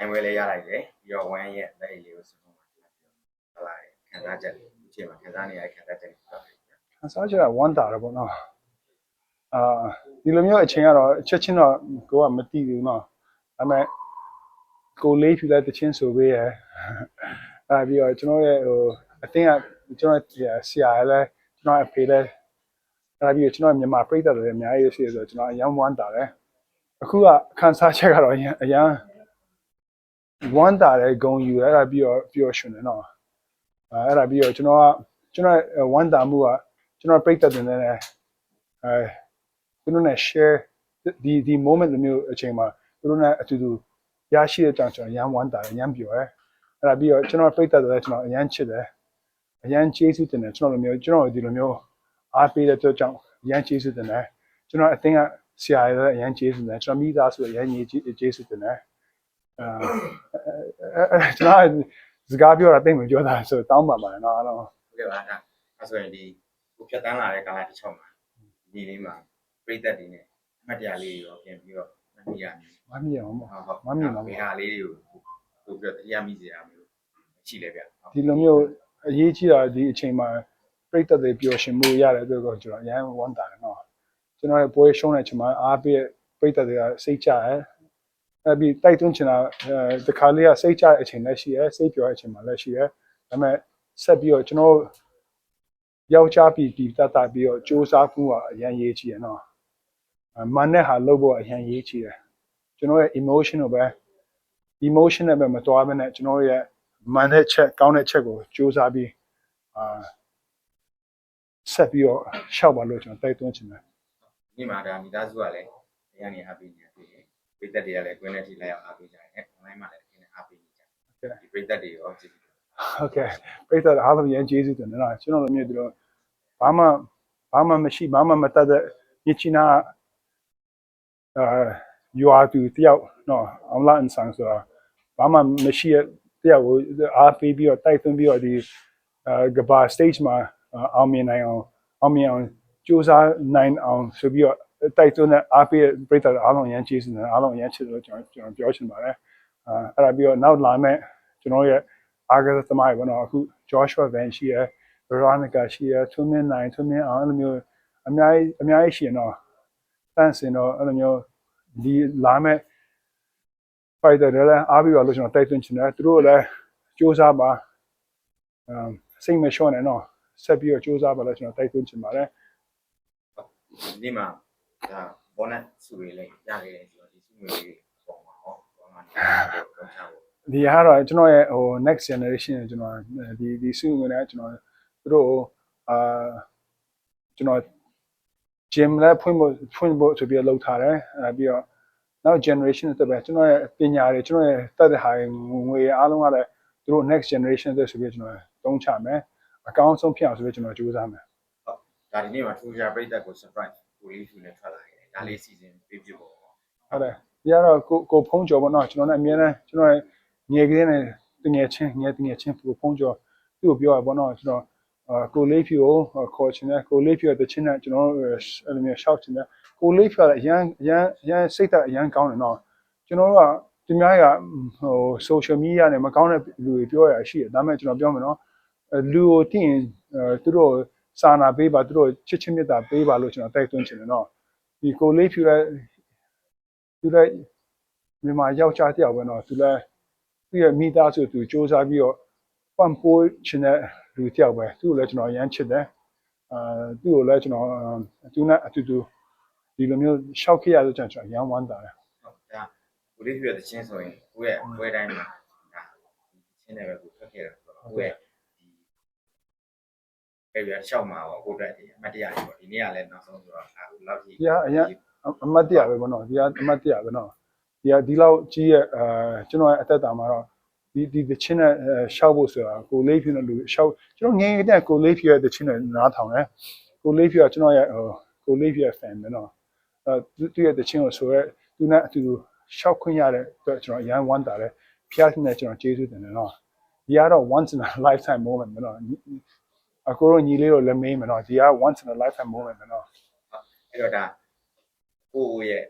နိုင်ဝဲလေးရလိုက်တယ်ပြီးတော့ဝမ်းရဲ့လက်အိတ်လေးကိုစလုံးမှာထားလာတယ်ခံစားချက်လေးဒီချိန်မှာခံစားနေရတဲ့ခံစားချက်လေးပြောပြတယ်ခန်းစားချက်ကဝမ်းတာတယ်ပေါ့နော်အာဒီလိုမျိုးအချိန်ကတော့ချက်ချင်းတော့ကိုကမသိဘူးနော်ဒါပေမဲ့ကိုလေးဖြူလိုက်တချင်းဆိုပေးရယ်အဲပြီးတော့ကျွန်တော်ရဲ့ဟိုအတင်းကကျွန်တော်ဆရာလည်းကျွန်တော်အဖေလည်းအဲပြီးတော့ကျွန်တော်မြန်မာပြည်သက်တွေအများကြီးရှိတယ်ဆိုတော့ကျွန်တော်အယံဝမ်းတာတယ်အခုကခန်းစားချက်ကတော့အယံအယံ ဝမ်းတာတယ်ဂုံယူတယ်အဲ့ဒါပြီးတော့ပြီးတော့ရှင်တယ်နော်အဲအဲ့ဒါပြီးတော့ကျွန်တော်ကကျွန်တော်ဝမ်းတာမှုကကျွန်တော်ပြိတ်သက်တယ်နဲ့အဲသူတို့နဲ့ share ဒီဒီ moment မျိုးအချိန်မှာသူတို့နဲ့အတူတူရရှိတဲ့ကြောင့်ကျွန်တော်ရမ်းဝမ်းတာရမ်းပြောရဲအဲ့ဒါပြီးတော့ကျွန်တော်ပြိတ်သက်တယ်ကျွန်တော်အရမ်းချစ်တယ်အရမ်းကျေးဇူးတင်တယ်ကျွန်တော်လိုမျိုးကျွန်တော်ဒီလိုမျိုးအားပေးတဲ့အတွက်ကြောင့်အရမ်းကျေးဇူးတင်တယ်ကျွန်တော်အတင်းကဆရာရတဲ့အရမ်းကျေးဇူးတင်တယ်ကျွန်တော်မိသားစုအရမ်းကြီးကျေးဇူးတင်တယ် အဲကျွန်တော်စကားပြောတာတိတ်မပြောတာဆိုတောင်းပါပါတယ်နော်အားလုံးဟုတ်ကဲ့ပါဒါအဲဆိုရင်ဒီကိုဖြတ်တန်းလာတဲ့ကာလတစ်ချောင်းမှာဒီလေးမှာပြိသက်တွေနဲ့အမှတ်တရလေးရောပြင်ပြီးတော့မမိရမယ်မမြင်အောင်ပေါ့ဟုတ်ဟုတ်မမြင်ပါဘူးဒီဟာလေးတွေကိုသူပြီးတော့တရားမိစေရမျိုးရှိလဲဗျဟုတ်ဒီလိုမျိုးအရေးကြီးတာဒီအချိန်မှာပြိတ္တတွေပျော်ရွှင်မှုရတဲ့အတွက်ကိုကျွန်တော်အရင်ဝမ်းတာတယ်နော်ကျွန်တော်ရဲ့ပွဲရှုံးတဲ့အချိန်မှာအားပေးတဲ့ပြိတ္တတွေကစိတ်ကြရဲ အဲ့ပြီးတိုက်တွန်းချင်တာအဲတခါလေးကစိတ်ကြတဲ့အချိန်လည်းရှိရဲစိတ်ပျော်တဲ့အချိန်မှာလည်းရှိရဲဒါပေမဲ့ဆက်ပြီးတော့ကျွန်တော်ယောက်ျားပြီးပြီးတတ်တတ်ပြီးတော့စူးစမ်းမှုကအရင်ရေးကြည့်ရနော်အမန်နဲ့ဟာလုပ်ဖို့အရင်ရေးကြည့်တယ်ကျွန်တော်ရဲ့ emotion ကိုပဲ emotion နဲ့ပဲမတွားဘဲနဲ့ကျွန်တော်ရဲ့မှန်တဲ့ချက်ကောင်းတဲ့ချက်ကိုစူးစမ်းပြီးအာဆက်ပြီးတော့ရှောက်ပါလို့ကျွန်တော်တိုက်တွန်းချင်တယ်ဒီမှာဒါမိသားစုကလည်းတရားနေအားပေးနေ တယ်ပြိသက်တွေကလည်းကွင်းနဲ့ထိလိုက်အောင်အားပေးကြတယ် online မှာလည်းတကယ်အားပေးနေကြတယ်ဒီပြိသက်တွေရောကြည့်ဟုတ်ကဲ့ပြိတ္တာအားလုံးရန်ကျေးဇူးတင်တယ်နော်ကျွန်တော်တို့မျိုးဒီလိုဘာမှဘာမှမရှိဘာမှမတတ်တဲ့ညချီနာအာယူအားသူတယောက်နော်အင်္ဂလိပ်အန်ဆန်ဆိုတာဘာမှမရှိတဲ့တယောက်ကိုအားပေးပြီးတော့တိုက်တွန်းပြီးတော့ဒီအာကဘာ stage မှာအောင်မြင်နိုင်အောင်အောင်မြင်အောင်ကြိုးစားနိုင်အောင်ဆိုပြီးတော့ တိုက်တွန်းတဲ့အားပေးပြိတ္တာအားလုံးရန်ကျေးဇူးတင်အားလုံးရန်ချစ်လို့ကျွန်တော်ကျွန်တော်ပြောချင်ပါတယ်အာအဲ့ဒါပြီးတော့နောက်လာမယ့်ကျွန်တော်ရဲ့အားကစားသမားတွေပေါ့နော်အခု Joshua Van ရှိရယ် Veronica ရှိရယ်သူမင်းနိုင်သူမင်းအောင်အဲ့လိုမျိုးအများကြီးအများကြီးရှိရင်တော့တန့်စင်တော့အဲ့လိုမျိုးဒီလာမဲ့ fighter တွေလည်းအားပြီးတော့လို့ကျွန်တော်တိုက်တွန်းချင်တယ်သူတို့လည်းစူးစမ်းပါအမ်စိတ်မလျှော့နဲ့နော်ဆက်ပြီးတော့စူးစမ်းပါလို့ကျွန်တော်တိုက်တွန်းချင်ပါတယ်ဒီမှာ ဒါ bonus စုတွေလည်းရခဲ့တယ်ဆိုတော့ဒီစုတွေလေးပုံမှာဟောပုံမှာတော့တော့ချဖို့ဒီဟာတော့ကျွန်တော်ရဲ့ဟို next generation ကိုကျွန်တော်ဒီဒီစုငွေနဲ့ကျွန်တော်သူတို့ကိုအာကျွန်တော် gym လည်းဖွင့်ဖို့ဖွင့်ဖို့ဆိုပြီးတော့လုပ်ထားတယ်အဲပြီးတော့နောက် generation အတွက်ပဲကျွန်တော်ရဲ့ပညာတွေကျွန်တော်ရဲ့တတ်တဲ့ဟာတွေငွေအားလုံးကလည်းသူတို့ next generation အတွက်ဆိုပြီးကျွန်တော်တုံးချမယ်အကောင်းဆုံးဖြစ်အောင်ဆိုပြီးကျွန်တော်ကြိုးစားမယ်ဒါဒီနေ့မှာထူးခြားပြိသက်ကို surprise ကိုလေးဖြူနဲ့ထွက်လာခဲ့တယ်ဒါလေး season ပေးပြဖို့ဟုတ်တယ်ဒီကတော့ကိုကိုဖုံးကျော်ပေါ့နော်ကျွန်တော်လည်းအများနဲ့ကျွန်တော်ရဲ့ငယ်ကလေးနဲ့တငယ်ချင်းငယ်တငယ်ချင်းကိုဖုံးကျော်သူ့ကိုပြောရပေါ့နော်ကျွန်တော်အာကိုလေးဖြူကိုခေါ်ချင်တယ်ကိုလေးဖြူရဲ့တချင်းနဲ့ကျွန်တော်အဲ့လိုမျိုးရှောက်ချင်တယ်ကိုလေးဖြူကလည်းအရန်အရန်အရန်စိတ်သက်အရန်ကောင်းတယ်နော်ကျွန်တော်တို့ကဒီများကဟို social media နဲ့မကောင်းတဲ့လူတွေပြောရရှိတယ်ဒါပေမဲ့ကျွန်တော်ပြောမယ်နော်လူကိုတင်သူတို့ စာနာပေးပါသူတို့ချစ်ချင်းမြတ်တာပေးပါလို့ကျွန်တော်တိုက်တွန်းချင်တယ်နော်ဒီကိုလေးဖြူရဲ့သူလည်းမြန်မာယောက်ျားတယောက်ပဲနော်သူလည်းသူ့ရဲ့မိသားစုသူစ조사ပြီးတော့ပံ့ပိုးချင်တဲ့လူတယောက်ပဲသူ့ကိုလည်းကျွန်တော်ရမ်းချစ်တယ်အာသူ့ကိုလည်းကျွန်တော်သူနဲ့အတူတူဒီလိုမျိုးရှောက်ခဲ့ရလို့ကျွန်တော်ရမ်းဝမ်းသာတယ်ဟုတ်ဒါကိုလေးဖြူရဲ့တချင်းဆိုရင်ကိုယ့်ရဲ့ပွဲတိုင်းမှာဒါဒီချင်းတွေပဲကိုထွက်ခဲ့တယ်ဆိုတော့ကိုယ့်ရဲ့ ဒီအဲ့ရရှောက်မှာပေါ့ကိုတက်အမှတ်တရတွေပေါ့ဒီနေ့ကလည်းနောက်ဆုံးဆိုတော့အခုလောက်ကြီးဒီကအရင်အမတ်တရားပဲပေါ့နော်ဒီကအမတ်တရားပဲနော်ဒီကဒီလောက်ကြီးရဲ့အာကျွန်တော်ရဲ့အသက်တာမှာတော့ဒီဒီတချင်းနဲ့ရှောက်ဖို့ဆိုတာကိုလေးဖြူနဲ့လူရှောက်ကျွန်တော်ငယ်ငယ်တည်းကိုလေးဖြူရဲ့တချင်းနဲ့နားထောင်တယ်ကိုလေးဖြူကကျွန်တော်ရဲ့ဟိုကိုလေးဖြူရဲ့ fan ပဲနော်အဲသူရဲ့တချင်းကိုဆိုရဲသူနဲ့အတူရှောက်ခွင့်ရတဲ့အတွက်ကျွန်တော်အရန်ဝမ်းတာတယ်ဖျားရှင်နဲ့ကျွန်တော်ကျေးဇူးတင်တယ်နော်ဒီကတော့ once in a lifetime moment ပဲနော် အကိုတို့ညီလေးတို့လည်းမေးမယ်နော်ဒီက once in a lifetime moment ပဲနော်အဲ့တော့ဒါကိုယ့်ရဲ့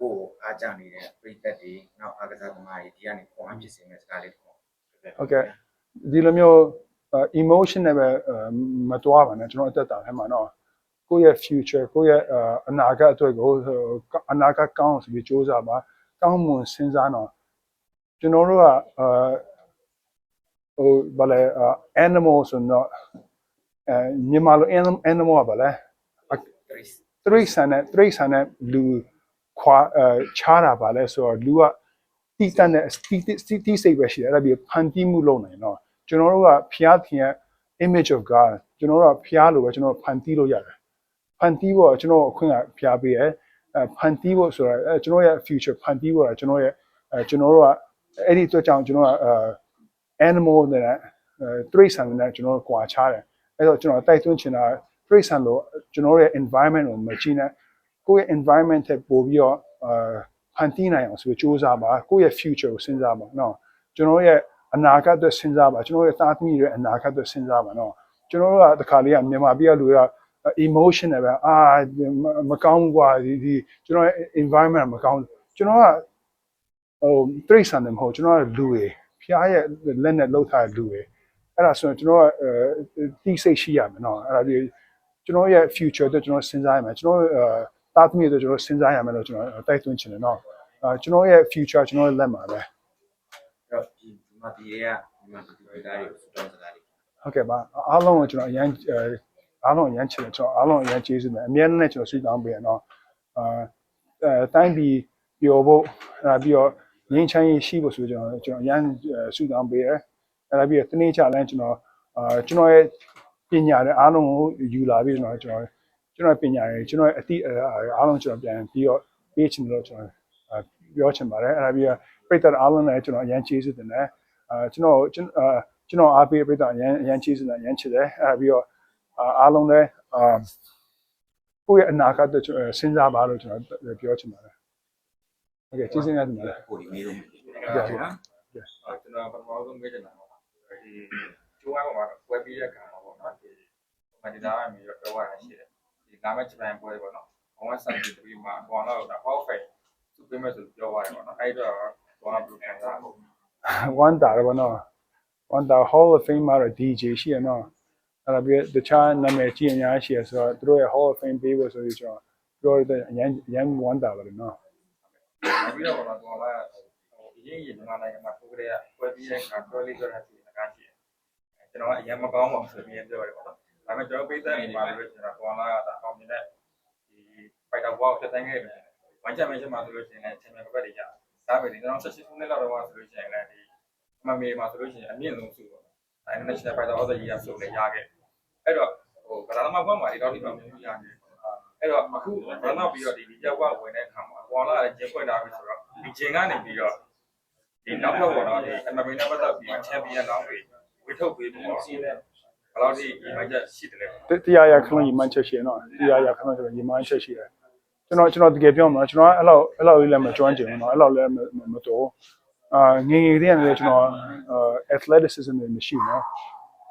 ကိုကိုယ်အားကြနေတဲ့ပရိသတ်တွေနောက်အားကစားသမားတွေဒီကနေပေါ်အောင်ဖြစ်စေမယ့်စကားလေးတစ်ခုဟုတ်ကဲ့ဒီလိုမျိုး uh, emotion နဲ့ပဲ uh, မတွားပါနဲ့ကျွန်တော်အသက်တာထဲမှာတော့ကိုယ့်ရဲ့ future ကိုယ့်ရဲ့ uh, အနာဂတ်အတွက်ကိုဟိုအနာဂတ်ကောင်းအောင်ဆိုပြီးစ조사ပါကောင်းမွန်စဉ်းစားတော့ကျွန်တော်တို့က uh, ဟိုဘာလဲ uh, animal ဆိုတော့ အဲမြန်မာလို animal animal ကဘာလဲ Chris တရိษံနဲ့တရိษံနဲ့လူခွာအဲချားတာပါလဲဆိုတော့လူကတိတတ်တဲ့တိတိတိစိတ်ပဲရှိတယ်အဲ့ဒါပြီးဖန်တီးမှုလုပ်နိုင်တော့ကျွန်တော်တို့ကဖျားသင်ရဲ့ image of god ကျွန်တော်တို့ကဖျားလို့ပဲကျွန်တော်တို့ဖန်တီးလို့ရတယ်ဖန်တီးဖို့ကကျွန်တော်အခွင့်အဖျားပေးရဲအဲဖန်တီးဖို့ဆိုတာအဲကျွန်တော်ရဲ့ future ဖန်တီးဖို့ကကျွန်တော်ရဲ့အဲကျွန်တော်တို့ကအဲ့ဒီအတွက်ကြောင့်ကျွန်တော်ကအဲ animal နဲ့အဲတရိษံနဲ့ကျွန်တော်တို့ကွာခြားတယ် အဲ့တော့ကျွန်တော်တိုက်တွန်းချင်တာတရိษံလို့ကျွန်တော်ရဲ့ environment ကိုမကြည့်နဲ့ကိုယ့်ရဲ့ environment ထက်ပိုပြီးတော့အဲဖန်တီးနိုင်အောင်ဆိုပြီးစူးစမ်းပါကိုယ့်ရဲ့ future ကိုစဉ်းစားပါနော်ကျွန်တော်ရဲ့အနာဂတ်အတွက်စဉ်းစားပါကျွန်တော်ရဲ့သားသမီးတွေအနာဂတ်အတွက်စဉ်းစားပါနော်ကျွန်တော်တို့ကတခါလေးကမြန်မာပြည်ကလူတွေက emotion နဲ့ပဲအာမကောင်းဘူးကွာဒီဒီကျွန်တော်ရဲ့ environment မကောင်းကျွန်တော်ကဟိုတိရစ္ဆာန်တွေမဟုတ်ကျွန်တော်ကလူတွေဖျားရဲ့လက်နဲ့လှုပ်ထားတဲ့လူတွေ အဲ့ဒါဆိုရင်ကျွန်တော်ကအဲတိစိတ်ရှိရမယ်နော်အဲ့ဒါဒီကျွန်တော်ရဲ့ future အတွက်ကျွန်တော်စဉ်းစားရမယ်ကျွန်တော်အဲတာသမီးအတွက်ကျွန်တော်စဉ်းစားရမယ်လို့ကျွန်တော်တိုက်တွန်းချင်တယ်နော်အဲကျွန်တော်ရဲ့ future ကျွန်တော်ရဲ့လက်မှာပဲအဲ့တော့ဒီမှာဒီရဲ့ဒီမှာဒီပြည်သားတွေကိုစတောင်းစကားလေးဟုတ်ကဲ့ပါအားလုံးကိုကျွန်တော်အရန်အဲအားလုံးအရန်ချစ်တယ်ကျွန်တော်အားလုံးအရန်ကျေးဇူးတယ်အများနဲ့ကျွန်တော်ဆွေးတောင်းပေးရနော်အာအဲတိုင်းပြည်ပျော်ဖို့အဲပြီးတော့ငင်းချမ်းရေးရှိဖို့ဆိုကျွန်တော်ကျွန်တော်အရန်ဆွေးတောင်းပေးရ အဲဒါပြီးတော့တနေ့ချလဲကျွန်တော်အာကျွန်တော်ရဲ့ပညာတွေအားလုံးကိုယူလာပြီးတော့ကျွန်တော်ကျွန်တော်ပညာတွေကျွန်တော်ရဲ့အတိအားလုံးကျွန်တော်ပြန်ပြီးတော့ပေးချင်လို့ကျွန်တော်ပြောချင်ပါတယ်အဲဒါပြီးတော့ပြည့်တဲ့အားလုံးလည်းကျွန်တော်အရန်ကျေးဇူးတင်တယ်အာကျွန်တော်ကျွန်တော်ကျွန်တော်အားပေးပြတဲ့အရန်အရန်ကျေးဇူးတယ်အရန်ချစ်တယ်အဲပြီးတော့အားလုံးလည်းအာကိုယ့်ရဲ့အနာဂတ်အတွက်စဉ်းစားပါလို့ကျွန်တော်ပြောချင်ပါတယ်โอเคကျေးဇူးများတင်ပါတယ် ကိုဒီမေးလို့ ဟုတ်ကဲ့ ကျွန်တော်ပထမဆုံးမေးချင်တာ ပေါ့ဒီကျိုးဝိုင်းပေါ်မှာပွဲပြီးတဲ့ခါမှာပေါ့နော်ဒီမဒီနာမီတော့တော့ရရှိတယ်ဒီနာမဂျပန်ပွဲပေါ့နော်ဘောင်းဆန်တီတီမှာဘောင်းတော့ဒါဟောက်ဖိတ်သူပြမဲ့ဆိုပြောရတယ်ပေါ့နော်အဲ့တော့ဘောင်းဘလူးခံစားဟုတ် one တာတော့နော် one တာ hall of fame မှာတော့ DJ ရှိရနော်အဲ့ဒါပြီးတခြားနာမည်ကြီးအများရှိရဆိုတော့သူတို့ရဲ့ hall of fame ပေးဖို့ဆိုပြီးကျွန်တော်ပြောရတဲ့အရင်အရင် one တာပါလို့နော်နောက်ပြီးတော့ဘောင်းတော့ဟိုအရင်ရင်မြန်မာနိုင်ငံမှာပိုးကလေးပွဲပြီးတဲ့ခါတွဲလေးပြောတာရှိတယ်ကားရှိတယ် ကျွန်တော်ကအရင်မကောင်းပါဘူးဆိုပြီးပြောရတယ်ပေါ့နော်ဒါပေမဲ့ကျွန်တော်ပိတ်သက်နေပါလို့ကျွန်တော်ဘောင်းလာတာအောင်မြင်တဲ့ဒီဖိုက်တာဘောက်တက်တိုင်းခဲ့ပြီဝမ်ချန်ပီယံရှစ်မှာဆိုလို့ရှိရင်လည်းချန်ပီယံဘက်တွေကြဒါပဲဒီ2018ခုနှစ်လောက်တော့ဆိုလို့ရှိရင်လည်းဒီမမေမှာဆိုလို့ရှိရင်အမြင့်ဆုံးစုပေါ့။ International Fighter of the Year ဆိုလည်းရခဲ့။အဲ့တော့ဟိုဗလာမဘွမ်မှာဒီတော့ဒီမှာမျိုးရတယ်။အဲ့တော့အခုဗလာမပြီးတော့ဒီဒီကြောက်ကဝင်တဲ့အခါမှာပေါ်လာတဲ့ကျင်းဖွင့်လာပြီဆိုတော့ဒီကျင်းကနေပြီးတော့ဒီနောက်ဘက်ပေါ်တော့ဒီ MMA နဲ့ပတ်သက်ပြီးချန်ပီယံလောင်းတွေဝေ ထုတ်ပေးပြီးတော့ဘယ်လောက်ထိဒီမိုက်ချက်ရှိတယ်လဲ။တရားရခလုံးညီမချက်ရှိရနော်တရားရခလုံးဆိုတော့ညီမချက်ရှိတယ်ကျွန်တော်ကျွန်တော်တကယ်ပြောမှာကျွန်တော်အဲ့လောက်အဲ့လောက်လေးလည်းမကျွမ်းကျင်ဘူးနော်အဲ့လောက်လည်းမတော်အာငငယ်တည်းကလည်းကျွန်တော် athleticism တွေမရှိဘူးနော်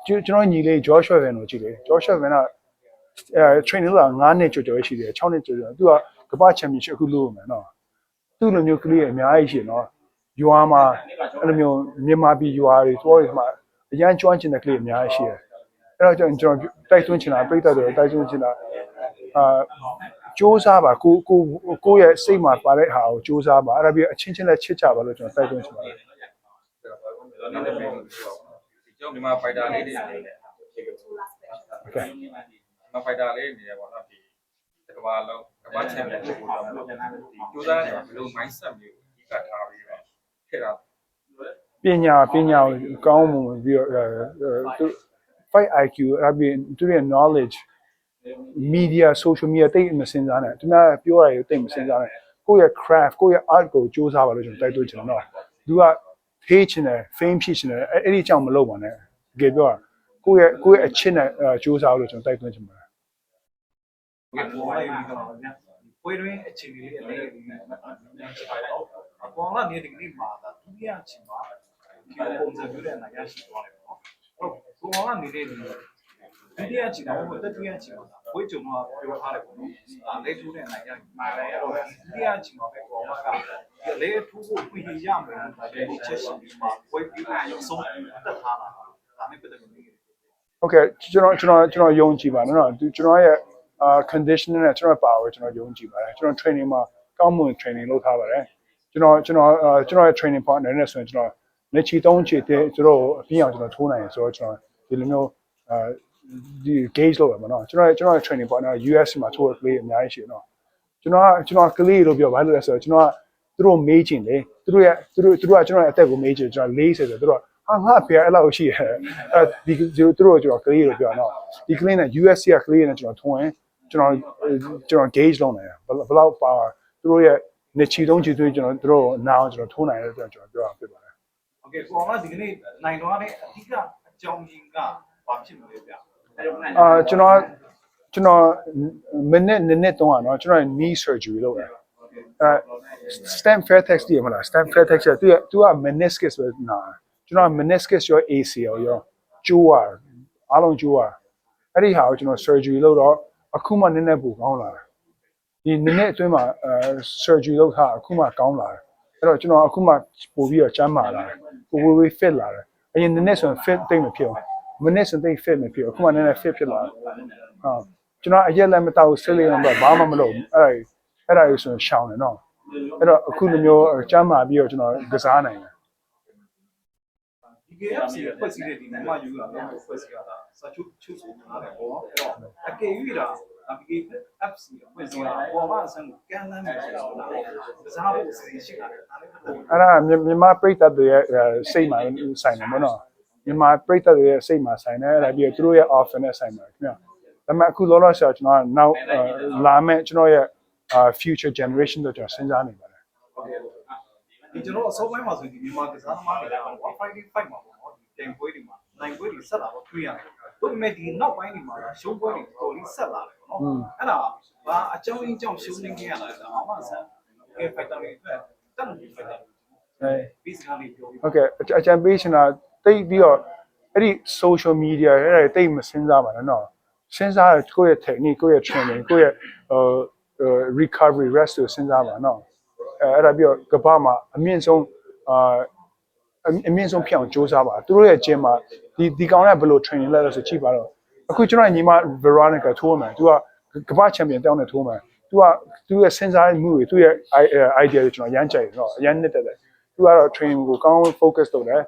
ကျွန်တော်ညီလေး Joshua Van ကိုကြည့်လေ Joshua Van ကအဲ training လာ9နှစ်ကျော်ကျော်ရှိတယ်6နှစ်ကျော်ကျော်သူကကမ္ဘာချန်ပီယံရှစ်အခုလုပ်မယ်နော်သူ့လိုမျိုးကလေးအများကြီးရှိနော်ရွာမှာအဲ့လိုမျိုးမြန်မာပြည်ရွာတွေသွားရမှာ အရန်ကျွမ်းကျင်တဲ့ကလေးအများကြီးရှိတယ်အဲ့တော့ကျွန်တော်တိုက်သွင်းချင်တာပြိတ္တတွေတိုက်သွင်းချင်တာအာစ조사ပါကိုကိုကိုရဲ့စိတ်မှာပါတဲ့ဟာကို조사ပါအဲ့ဒါပြီးအချင်းချင်းလည်းချစ်ကြပါလို့ကျွန်တော်တိုက်တွန်းချင်ပါတယ်ကျွန်တော်ဒီမှာဖိုက်တာလေးတွေအနေနဲ့ဟုတ်ကဲ့ဒီမှာဖိုက်တာလေးအနေနဲ့ပေါ့နော်ဒီတကဘာလုံးကဘာချန်ပီယံဖြစ်ဖို့တော့ဒီစ조사နေမှာဘယ်လို mindset မျိုးအဓိကထားပြီးတော့ဖြစ်တာ ပညာပညာကိုကောင်းမှုပြီးတော့အဲသူ fight IQ အဲ့ဒါပြီးသူရဲ့ knowledge media social media တိတ်မစင်စားနဲ့သူများပြောရရတိတ်မစင်စားနဲ့ကိုယ့်ရဲ့ craft ကိုယ့်ရဲ့ art ကိုစူးစားပါလို့ကျွန်တော်တိုက်တွန်းချင်တယ်နော်သူက page ချင်တယ် fame ဖြစ်ချင်တယ်အဲ့အဲ့ဒီကြောင့်မလုပ်ပါနဲ့တကယ်ပြောတာကိုယ့်ရဲ့ကိုယ့်ရဲ့အချစ်နဲ့စူးစားလို့ကျွန်တော်တိုက်တွန်းချင်ပါတယ်ဒီပေါ်လာပြီးတော့ညပွဲတွင်အချိန်လေးအလေးလေးနဲ့ချပါတော့အကောင်လာနေတဲ့နေ့မှာဒါဒုတိယအချိန်မှာဒီ ပုံစံမျိုးနဲ့အနိုင်ရရှိသွားတယ်ပေါ့ဟုတ်ကိုမောင်ကနေလေဒုတိယချီတာဟုတ်တတိယချီတာဝိကျုံကပြောထားတယ်ပေါ့နော်အဲလေထူးနဲ့အနိုင်ရမှာလည်းအဲ့တော့ဒုတိယချီမှာပဲကိုမောင်ကလေထူးကိုပြင်ရမယ်ဒါပေမဲ့ချက်ရှိပြီးမှဝိပြီးမှရုံဆုံးတက်ထားတာဒါနဲ့ပတ်သက်လို့ဟုတ်ကဲ့ကျွန်တော်ကျွန်တော်ကျွန်တော်ယုံကြည်ပါတယ်နော်ကျွန်တော်ရဲ့ conditioning နဲ့ကျွန်တော် power ကျွန်တော်ယုံကြည်ပါတယ်ကျွန်တော် training မှာကောင်းမွန် training လုပ်ထားပါတယ်ကျွန်တော်ကျွန်တော်ကျွန်တော်ရဲ့ training partner နဲ့ဆိုရင်ကျွန်တော် လက်ချီသုံးချီတဲ့ကျွန်တော်အပြင်းအောင်ကျွန်တော်ထိုးနိုင်ရင်ဆိုတော့ကျွန်တော်ဒီလိုမျိုးအာဒီ gauge လုပ်ရမှာနော်ကျွန်တော်ရဲ့ကျွန်တော်ရဲ့ training partner US မှာထိုးရကလေးအများကြီးရှိတယ်နော်ကျွန်တော်ကကျွန်တော်ကလေးလို့ပြောဘာလို့လဲဆိုတော့ကျွန်တော်ကသူတို့မေးချင်တယ်သူတို့ရဲ့သူတို့သူတို့ကကျွန်တော်ရဲ့အသက်ကိုမေးချင်ကျွန်တော်40ဆိုတော့သူတို့ဟာငါဖေအဲ့လောက်ရှိရဲအဲဒီသူတို့ကျွန်တော်ကလေးလို့ပြောတော့ဒီကလေးနဲ့ US ကကလေးနဲ့ကျွန်တော်ထွန်းရင်ကျွန်တော်ကျွန်တော် gauge လုပ်နိုင်တယ်ဘယ်လောက်ပါသူတို့ရဲ့နှစ်ချီသုံးချီသွေးကျွန်တော်သူတို့နာအောင်ကျွန်တော်ထိုးနိုင်တယ်ဆိုတော့ကျွန်တော်ပြောရဖြစ်ပါတယ် ဟုတ်ကဲ့ကိုအောင်ကဒီကနေ့နိုင်သွားတဲ့အဓိကအကြောင်းရင်းကဘာဖြစ်မလဲဗျအာကျွန်တော်ကျွန်တော်မိနစ်နှစ်နှစ်တုန်းကနော်ကျွန်တော် knee surgery လုပ်ရတယ်အဲ stem fairtex ဒီမှာလား stem fairtex တူကတူက meniscus ပဲနာကျွန်တော် meniscus ရော ACL ရောကျိုးရအားလုံးကျိုးရအဲ့ဒီဟာကိုကျွန်တော် surgery လုပ်တော့အခုမှနည်းနည်းပူကောင်းလာတာဒီနည်းနည်းအတွင်းမှာ surgery လုပ်တာအခုမှကောင်းလာတယ်အဲ့တော့ကျွန်တော်အခုမှပို့ပြီးတော့ကျန်းမာလာတယ် ကိုဝေးဝေး fit လာတယ်အရင်နည်းနည်းဆိုရင် fit တိတ်မဖြစ်ဘူးမနစ်စသိ fit မဖြစ်ဘူးအခုမှနည်းနည်း fit ဖြစ်လာတယ်ဟုတ်ကျွန်တော်အရက်လည်းမတောက်ဆေးလေးတော့ဘာမှမလုပ်ဘူးအဲ့ဒါကြီးအဲ့ဒါကြီးဆိုရင်ရှောင်းတယ်နော်အဲ့တော့အခုလိုမျိုးကျမ်းမာပြီးတော့ကျွန်တော်ကစားနိုင်တယ်ဒီ KFC ရဲ့ဖွဲ့စည်းတဲ့ဒီမြန်မာယူလာတဲ့ဖွဲ့စည်းရတာစချုချုဆိုထားတယ်ပေါ့အဲ့တော့အကယ်၍ လားဒီ KFC ရဲ့ဖွဲ့စည်းတာပေါ်မှာအဆန်းကိုကန်လန်းနေတယ်ဆိုတာကစားဖို့အစီအစဉ်ရှိတာဒါလည်းပတ်သက်လို့အဲ့ဒါမြန်မာပြည်သက်တွေရဲ့စိတ်မှာဆိုင်တယ်မနော်မြန်မာပြည်သက်တွေရဲ့စိတ်မှာဆိုင်တယ်အဲ့ဒါပြီးတော့သူတို့ရဲ့ offer နဲ့ဆိုင်ပါတယ်ခင်ဗျာဒါပေမဲ့အခုလောလောဆယ်ကျွန်တော်ကနောက်လာမယ့်ကျွန်တော်ရဲ့ future generation တို့ကျွန်တော်စဉ်းစားနေပါတယ်ဒီကျွန်တော်အစောပိုင်းမှာဆိုဒီမြန်မာကစားသမားတွေက1 Friday fight မှာပေါ့နော်ဒီတင်ပွဲတွေမှာနိုင်ပွဲတွေဆက်လာတော့တွေ့ရတယ်။ ဒါပေမဲ့ဒီနောက်ပိုင်းတွေမှာရှုံးပွဲတွေတော်လေးဆက်လာတယ်ပေါ့နော်။အဲ့ဒါဘာအကြောင်းရင်းကြောင့်ရှုံးနေကြရတာလဲအမှန်ဆန်။ကဲ fighter တွေအတွက်တန်ဖိုး fighter အဲဘီစကနေပြောပြီးဟုတ်ကဲ့အကြံပေးချင်တာတိတ်ပြီးတော့အဲ့ဒီ social media အဲ့ဒါတိတ်မစဉ်းစားပါနဲ့နော်စဉ်းစားရကိုယ့်ရဲ့ technique ကိုယ့်ရဲ့ training ကိုယ့်ရဲ့ဟို recovery rest ကိုစဉ်းစားပါနော်အဲအဲ့ဒါပြီးတော့ကမ္ဘာမှာအမြင့်ဆုံးအာ အမြင့်ဆုံးဖြစ်အောင်စူးစမ်းပါသူတို့ရဲ့ gym မှာဒီဒီကောင်ကဘယ်လို training လဲလို့ဆိုကြည့်ပါတော့အခုကျွန်တော်ညီမ Veronica ထိုးမယ်သူကကမ္ဘာ champion တောင်းနေထိုးမယ်သူကသူရဲ့စဉ်းစားမှုတွေသူရဲ့ idea တွေကျွန်တော်ရမ်းကြိုက်တယ်နော်အရမ်းနှစ်သက်တယ်သူကတော့ training ကိုကောင်း focus လုပ်တယ်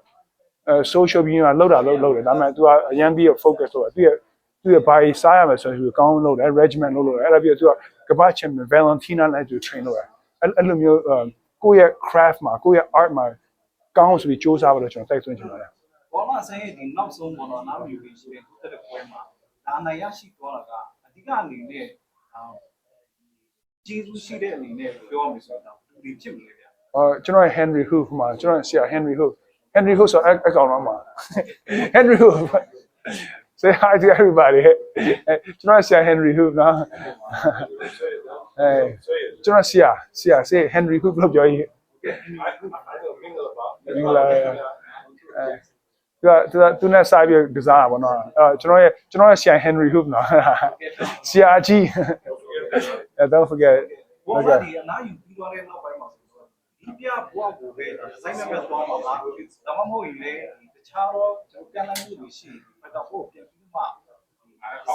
အဲ social media မှာလောက်တာလောက်လောက်တယ်ဒါပေမဲ့ तू ကအရန်ပြီးတော့ focus လုပ်တယ်သူရဲ့သူရဲ့ body စားရမယ်ဆိုရင်သူကောင်းလုပ်တယ် regimen လုပ်လို့တယ်အဲ့ဒါပြီးတော့ तू ကကမ္ဘာ champion Valentina နဲ့ तू train လုပ်တယ်အဲ့အဲ့လိုမျိုးကိုယ့်ရဲ့ craft မှာကိုယ့်ရဲ့ art မှာ ကောင်းဆိုပြီးစူးစမ်းပါလို့ကျွန်တော်တိုက်တွန်းချင်ပါတယ်ဘောမဆန်ရဲ့ဒီနောက်ဆုံးပေါ်တော့နောက်ယူပြီးဆိုရင်တက်တဲ့ပွဲမှာဒါနိုင်ရရှိသွားတာကအဓိကအနေနဲ့အာကျေးဇူးရှိတဲ့အနေနဲ့ပြောရမယ်ဆိုတော့ဒီဖြစ်မလဲဗျာအော်ကျွန်တော် Henry Hoof မှာကျွန်တော်ဆရာ Henry Hoof Henry Hoof ဆိုအကောင်တော့မှာ Henry Hoof say hi to everybody အဲကျွန်တော်ဆရာ Henry Hoof နော်အဲကျွန်တော်ဆရာဆရာ say Henry Hoof လို့ပြောရင် မင်္ဂလာအဲသူကသူနဲ့စားပြီးကစားတာပေါ့နော်အဲကျွန်တော်ရဲ့ကျွန်တော်ရဲ့ဆရာ Henry Hoof နော်ဆရာကြီး don't forget ဘောမဒီအနားယူပြီးသွားတဲ့နောက်ပိုင်းမှာဆိုတော့ဒီပြဘွားကိုပဲစိုင်းမဲ့မဲ့သွားမှာလားဒါမှမဟုတ်ရင်လေတခြားတော့ကျွန်တော်ပြန်လာမှုတွေရှိရင်တော့ဖို့ပြန်ပြီးမှ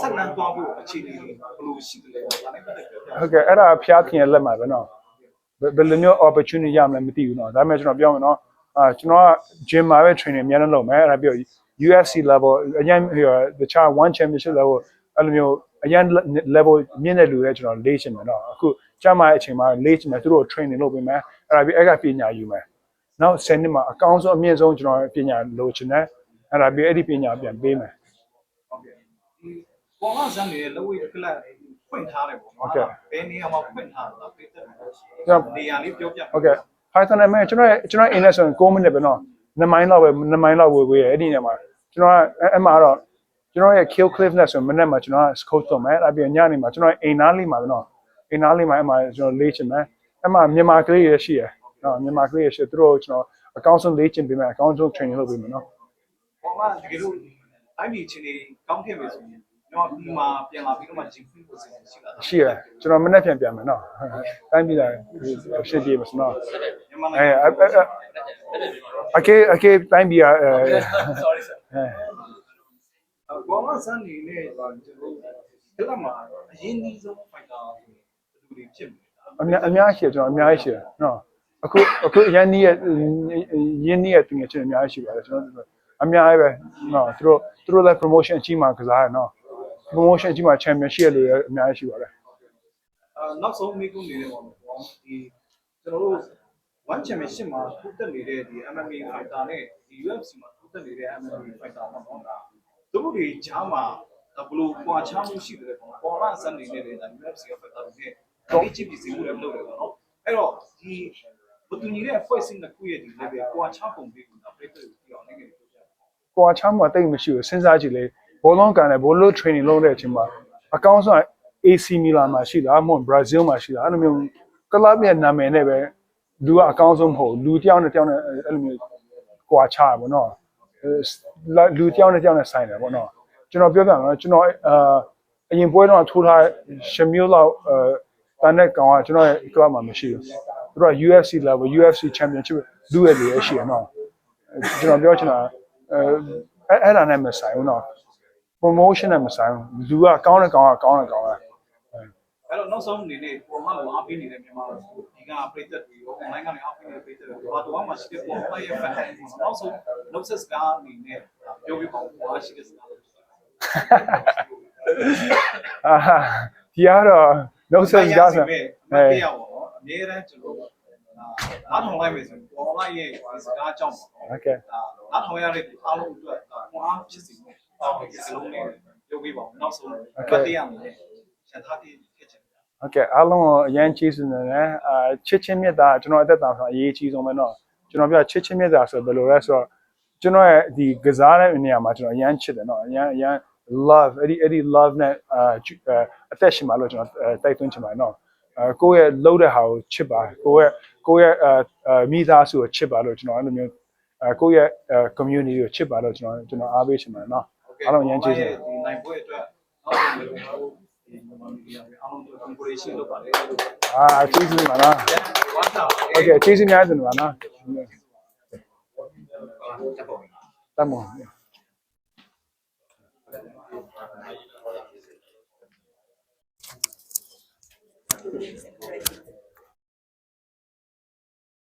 ဆက်လန်းသွားဖို့အခြေအနေတွေဘယ်လိုရှိတယ်လဲဒါနဲ့ပတ်သက်ပြောပြဟုတ်ကဲ့အဲ့ဒါဖျားခင်ရဲ့လက်မှာပဲနော်ဘယ်ဘယ်လိုမျိုး opportunity ရမလဲမသိဘူးနော်ဒါပေမဲ့ကျွန်တော်ပြောမယ်နော် အာကျွန်တော်က gym မှာပဲ training အများနဲ့လုပ်မယ်အဲ့ဒါပြီးတော့ UFC level အရင်ဟိုတခြား one championship level အဲ့လိုမျိုးအရင် level မြင့်တဲ့လူတွေကျွန်တော်လေ့ချင်မယ်နော်အခုကျမရဲ့အချိန်မှာလေ့ချင်မယ်သူတို့ training လုပ်ပေးမယ်အဲ့ဒါပြီးအဲ့ကပညာယူမယ်နောက်10နှစ်မှာအကောင်းဆုံးအမြင့်ဆုံးကျွန်တော်ပညာလိုချင်တယ်အဲ့ဒါပြီးအဲ့ဒီပညာပြန်ပေးမယ်ဟုတ်ကဲ့ဒီပေါ်မဆန်နေတဲ့လက်ဝဲကလပ်ဖွင့်ထားတယ်ပေါ့နော်ဘယ်နေရာမှာဖွင့်ထားတာပြည့်တဲ့နေရာလေးပြောပြဟုတ်ကဲ့ Python နဲ့မဲ့ကျွန်တော်ရဲ့ကျွန်တော်အင်းနဲ့ဆိုရင်6မိနစ်ပဲနော်2မိုင်လောက်ပဲ2မိုင်လောက်ဝေးဝေးရအဲ့ဒီနေရာမှာကျွန်တော်ကအဲ့မှာတော့ကျွန်တော်ရဲ့ kill cliff နဲ့ဆိုရင်မနေ့မှာကျွန်တော်က coach တော့မယ်အဲ့ပြီးညနေမှာကျွန်တော်အိမ်နားလေးမှာပဲနော်အိမ်နားလေးမှာအဲ့မှာကျွန်တော်လေ့ချင်မယ်အဲ့မှာမြန်မာကလေးရရှိရနော်မြန်မာကလေးရရှိသူတို့ကျွန်တော်အကောင်းဆုံးလေ့ချင်ပေးမယ်အကောင်းဆုံး training လုပ်ပေးမယ်နော်ပေါ်မတကယ်လို့တိုင်းပြည်ချင်းတွေကောင်းခဲ့မယ်ဆိုရင်ကျွန် တော်ဒီမှာပြန်လာပြီးတော့မှ gym free ကိုစီစဉ်ရှိတာရှိရကျွန်တော်မနေ့ပြန်ပြန်မယ်နော်တိုင်းပြည်လာဖြစ်ပြေမစနော်မြန်မာနိုအဲင်ငံအကေအကေတိုင်းပြည်အဲ sorry sir အဲဘောမဆန်နေနဲ့ကျွန်တော်ဒီလောက်မှာအရင်ကြီးဆုံး fighter ဘယ်သူတွေဖြစ်မလဲအများအများရှိတယ်ကျွန်တော်အများကြီးရှိတယ်နော်အခုအခုရန်နီးရဲ့ရင်းနီးရဲ့တင်ငယ်ချင်းအများကြီးရှိပါတယ်ကျွန်တော်အများကြီးပဲနော်သူတို့သူတို့လည်း promotion အကြီးမှကစားရနော် promotion အကြီးမှ champion ရှိရလို့အများကြီးရှိပါတယ်အာနောက်ဆုံးမိကုန်းနေတဲ့ပေါ့နော်ဒီကျွန်တော်တို့ one championship မှာထူးတက်နေတဲ့ဒီ MMA fighter နဲ့ဒီ UFC မှာထူးတက်နေတဲ့ MMA fighter ပေါ့နော်ဒါသူတို့တွေကြားမှာဒါဘလို့ကွာခြားမှုရှိတယ်ပေါ့နော်ပေါ်လာစံနေနေတဲ့ဒါ UFC fighter တွေနဲ့ဒီချစ်ပြီးစီမှုလည်းလုပ်တယ်ပေါ့နော်အဲ့တော့ဒီဘသူညီတဲ့ဖွဲ့စည်းတဲ့ခုရဲ့ဒီ level ကွာခြားပုံလေးကိုဒါပြည့်စုံပြီးအောင်နိုင်ငံတွေပြောကြတယ်ကွာချမ်းမှာတိတ်မရှိဘူးစဉ်းစားကြည့်လေ ဘောလုံးကန်တယ်ဘောလုံး training လုပ်တဲ့အချိန်မှာအကောင်းဆုံး AC Milan မှာရှိတာမဟုတ် Brazil မှာရှိတာအဲ့လိုမျိုးကလပ်ရဲ့နာမည်နဲ့ပဲလူကအကောင်းဆုံးမဟုတ်လူတယောက်နဲ့တယောက်နဲ့အဲ့လိုမျိုးကွာခြားတာပေါ့နော်လူတယောက်နဲ့တယောက်နဲ့ဆိုင်တယ်ပေါ့နော်ကျွန်တော်ပြောပြမှာကျွန်တော်အာအရင်ပွဲတော့ထိုးထားရှမျိုးလောက်အာတန်တဲ့ကောင်ကကျွန်တော်ရဲ့ club မှာမရှိဘူးသူတို့က UFC level UFC championship လူရဲ့လေရှိရနော်ကျွန်တော်ပြောချင်တာအဲအဲ့ဒါနဲ့မဆိုင်ဘူးနော် promotion နဲ့မဆိုင်ဘူးလူကကောင်းတဲ့ကောင်းကကောင်းတဲ့ကောင်းကအဲ့တော့နောက်ဆုံးအနေနဲ့ပုံမှန်ကိုအားပေးနေတဲ့မြန်မာဒီကပရိသတ်တွေရော online ကနေအားပေးနေတဲ့ပရိသတ်တွေဘာတော့မှရှိတဲ့ပုံမှန်ရဲ့ fan တွေနောက်ဆုံး notes ကအနေနဲ့ပြောပြပါဦးဘာရှိတဲ့စကားအာဒီကတော့ no sense ကဆိုမပေးရပါဘူးအများအားကျွန်တော်နားထောင်လိုက်မယ်ဆိုရင် online ရဲ့စကားအကြောင်းပေါ့နော် okay နားထောင်ရတဲ့အားလုံးအတွက်ခွန်အားဖြစ်စီမှု အောက်ဒီစလုံးလေးပြောပြပါဦးနောက်ဆုံးမတရားမယ်ဆက်ထားပြီးဖြစ်ချင်တယ် okay အားလုံးကိုအရန်ချီးစနေတယ်အာချစ်ချင်းမြတ်တာကျွန်တော်အသက်တာဆိုအရေးကြီးဆုံးပဲเนาะကျွန်တော်ပြောချစ်ချင်းမြတ်တာဆိုဘယ်လိုလဲဆိုတော့ကျွန်တော်ရဲ့ဒီကစားတဲ့နေရာမှာကျွန်တော်အရန်ချစ်တယ်เนาะအရန်အရန် love အဲ့ဒီအဲ့ဒီ love နဲ့အာအသက်ရှင်ပါလို့ကျွန်တော်တိုက်သွင်းချင်ပါတယ်เนาะအဲကိုယ့်ရဲ့လှုပ်တဲ့ဟာကိုချစ်ပါကိုယ့်ရဲ့ကိုယ့်ရဲ့အဲမိသားစုကိုချစ်ပါလို့ကျွန်တော်အဲ့လိုမျိုးအဲကိုယ့်ရဲ့ community ကိုချစ်ပါလို့ကျွန်တော်ကျွန်တော်အားပေးချင်ပါတယ်เนาะ အားလုံးအရန်ကျေးဇူးဒီနိုင်ပွဲအတွက်